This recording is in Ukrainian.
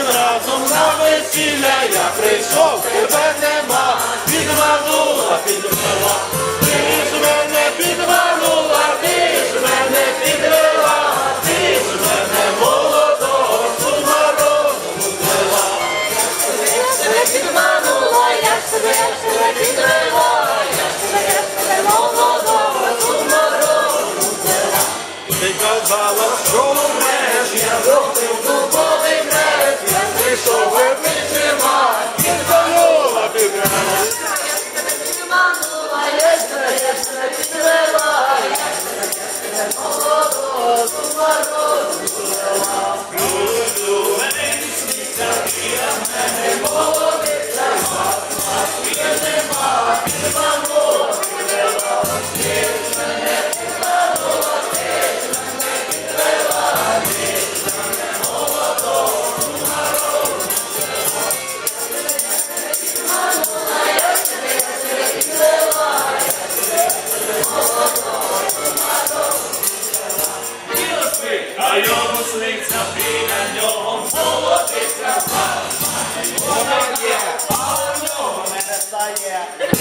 разом на весілля я прийшов, тебе нема, підманула, підвела, ти ж мене підманула, ти ж мене підвела, ти мене молодого сумарозу звела. підманула, я ж тебе, я ж тебе підвела, я тебе, я молодого сумарозу Ти казала, що Uh, yeah.